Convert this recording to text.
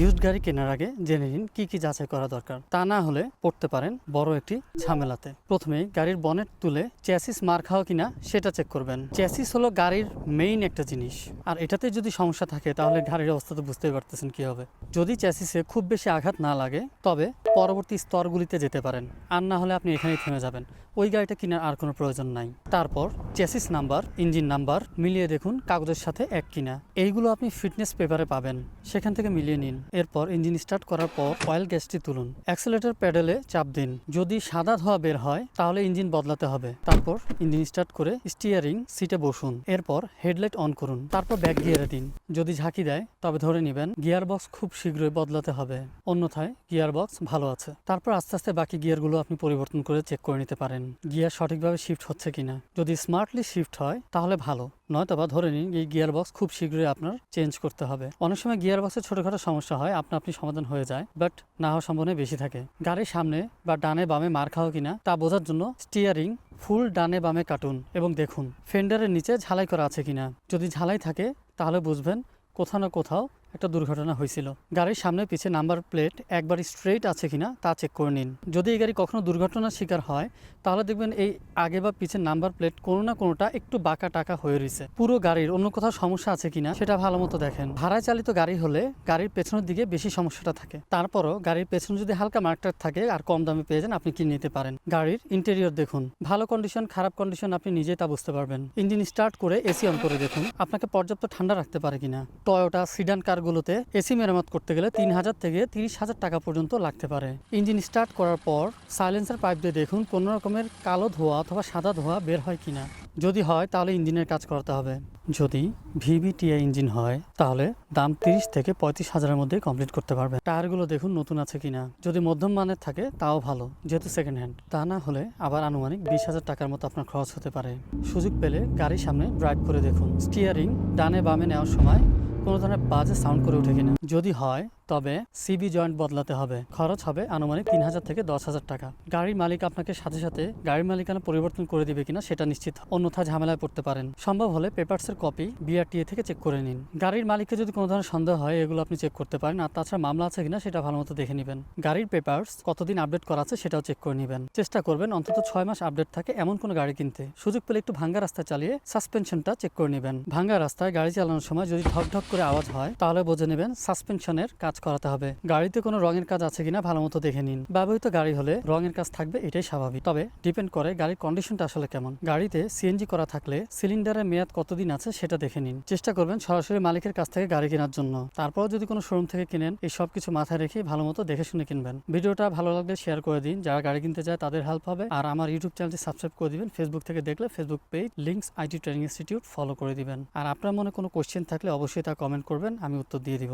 Used গাড়ি কেনার আগে জেনে নিন কি কি যাচাই করা দরকার। তা না হলে পড়তে পারেন বড় একটি ঝামেলাতে। প্রথমেই গাড়ির বনেট তুলে চ্যাসিস মার খাওয়া কিনা সেটা চেক করবেন। চ্যাসিস হলো গাড়ির মেইন একটা জিনিস। আর এটাতে যদি সমস্যা থাকে তাহলে গাড়ির অবস্থা তো বুঝতেই পারতেছেন কি হবে। যদি চ্যাসিসে খুব বেশি আঘাত না লাগে, তবে পরবর্তী স্তরগুলিতে যেতে পারেন। আর না হলে আপনি এখানেই থেমে যাবেন। ওই গাড়িটা কেনার আর কোনো প্রয়োজন নাই। তারপর চ্যাসিস নাম্বার, ইঞ্জিন নাম্বার মিলিয়ে দেখুন কাগজের সাথে এক কিনা। এইগুলো আপনি ফিটনেস পেপারে পাবেন। সেখান থেকে মিলিয়ে নিন। এরপর ইঞ্জিন স্টার্ট করার পর অয়েল গ্যাসটি তুলুন। অ্যাক্সেলেটর প্যাডেলে চাপ দিন। যদি সাদা ধোয়া বের হয়, তাহলে ইঞ্জিন বদলাতে হবে। তারপর ইঞ্জিন স্টার্ট করে স্টিয়ারিং সিটে বসুন। এরপর হেডলাইট অন করুন। তারপর ব্যাক গিয়ারে দিন। যদি ঝাঁকি দেয়, তবে ধরে নেবেন গিয়ার বক্স খুব শীঘ্রই বদলাতে হবে। অন্যথায় গিয়ার বক্স ভালো আছে। তারপর আস্তে আস্তে বাকি গিয়ারগুলো আপনি পরিবর্তন করে চেক করে নিতে পারেন। গিয়ার সঠিকভাবে শিফট হচ্ছে কিনা। যদি স্মার্টলি শিফট হয়, তাহলে ভালো। নয়তো বা ধরে নিন, এই গিয়ার বক্স খুব শীঘ্রই আপনার চেঞ্জ করতে হবে। অনেক সময় গিয়ার বক্সের ছোটখাটো সমস্যা হয়, আপনা আপনি সমাধান হয়ে যায় বাট না হওয়ার সম্ভাবনা বেশি থাকে। গাড়ির সামনে বা ডানে বামে মার খাও কিনা, তা বোঝার জন্য স্টিয়ারিং ফুল ডানে বামে কাটুন এবং দেখুন ফেন্ডারের নিচে ঝালাই করা আছে কিনা। যদি ঝালাই থাকে, তাহলে বুঝবেন কোথাও না কোথাও একটা দুর্ঘটনা হয়েছিল। গাড়ির সামনে পিছে নাম্বার প্লেট একবার স্ট্রেট আছে কিনা তা চেক করে নিন। যদি এই গাড়ি কখনো দুর্ঘটনার শিকার হয়, তাহলে দেখবেন এই আগে বা পিছের নাম্বার প্লেট কোনো না কোনোটা একটু বাঁকা টাকা হয়ে রয়েছে। পুরো গাড়ির অন্য কোথাও সমস্যা আছে কিনা সেটা ভালো মতো দেখেন। ভাড়ায় চালিত গাড়ি হলে গাড়ির পেছনের দিকে বেশি সমস্যাটা থাকে। তারপরও গাড়ির পেছনে যদি হালকা মার্কটার থাকে আর কম দামে পেয়ে যান, আপনি কিনে নিতে পারেন? গাড়ির ইন্টেরিয়র দেখুন। ভালো কন্ডিশন খারাপ কন্ডিশন আপনি নিজেই তা বুঝতে পারবেন। ইঞ্জিন স্টার্ট করে এসি অন করে দেখুন। আপনাকে পর্যাপ্ত ঠান্ডা রাখতে পারে কিনা। টয়োটা সিডান কারগুলোতে এসি মেরামত করতে গেলে তিন হাজার থেকে তিরিশ হাজার টাকা পর্যন্ত লাগতে পারে। ইঞ্জিন স্টার্ট করার পর সাইলেন্সার পাইপ দিয়ে দেখুন কোনো রকমের কালো ধোয়া অথবা সাদা ধোয়া বের হয় কিনা। যদি হয়, তাহলে ইঞ্জিনের কাজ করাতে হবে। যদি ভিভিটিআই ইঞ্জিন হয়, তাহলে দাম তিরিশ থেকে পঁয়ত্রিশ হাজারের মধ্যে কমপ্লিট করতে পারবে টায়ারগুলো দেখুন নতুন আছে কিনা। যদি মধ্যম মানের থাকে, তাও ভালো, যেহেতু সেকেন্ড হ্যান্ড তা না হলে আবার আনুমানিক বিশ হাজার টাকার মতো আপনার খরচ হতে পারে। সুযোগ পেলে গাড়ির সামনে ড্রাইভ করে দেখুন। স্টিয়ারিং ডানে বামে নেওয়ার সময় কোনো ধরনের বাজে সাউন্ড করে ওঠে কিনা? যদি হয় তবে সিবি জয়েন্ট বদলাতে হবে। খরচ হবে আনুমানিক তিন হাজার থেকে দশ হাজার টাকা। গাড়ির মালিক আপনাকে সাথে সাথে গাড়ির মালিকানা পরিবর্তন করে দিবে কিনা সেটা নিশ্চিত অন্যথা ঝামেলায় পড়তে পারেন। সম্ভব হলে পেপারসের কপি বিআরটিএ থেকে চেক করে নিন। গাড়ির মালিককে যদি কোনো ধরনের সন্দেহ হয়, এগুলো আপনি চেক করতে পারেন আর তাছাড়া মামলা আছে কিনা সেটা ভালো মতো দেখে নেবেন। গাড়ির পেপারস কতদিন আপডেট করা আছে সেটাও চেক করে নেবেন। চেষ্টা করবেন অন্তত ছয় মাস আপডেট থাকে এমন কোনো গাড়ি কিনতে। সুযোগ পেলে একটু ভাঙ্গা রাস্তায় চালিয়ে সাসপেনশনটা চেক করে নেবেন। ভাঙ্গা রাস্তায় গাড়ি চালানোর সময় যদি ঢক ঢক করে আওয়াজ হয়, তাহলে বুঝে নেবেন সাসপেনশনের কাজ করাতে হবে। গাড়িতে কোনো রঙের কাজ আছে কিনা ভালো মতো দেখে নিন। ব্যবহৃত গাড়ি হলে রঙের কাজ থাকবে, এটাই স্বাভাবিক। তবে ডিপেন্ড করে গাড়ির কন্ডিশনটা আসলে কেমন। গাড়িতে সিএনজি করা থাকলে সিলিন্ডারের মেয়াদ কতদিন আছে সেটা দেখে নিন। চেষ্টা করবেন সরাসরি মালিকের কাছ থেকে গাড়ি কেনার জন্য। তারপর যদি কোনো শোরুম থেকে কিনেন, এই সব কিছু মাথায় রেখে ভালো মতো দেখে শুনে কিনবেন। ভিডিওটা ভালো লাগলে শেয়ার করে দিন। যারা গাড়ি কিনতে যায় তাদের হেল্প হবে। আর আমার ইউটিউব চ্যানেলটি সাবস্ক্রাইব করে দিবেন। ফেসবুক থেকে দেখলে Facebook page links IT training institute follow করে দিবেন। আর আপনার মনে কোনো কোশ্চেন থাকলে অবশ্যই তা কমেন্ট করবেন, আমি উত্তর দিয়ে দিব।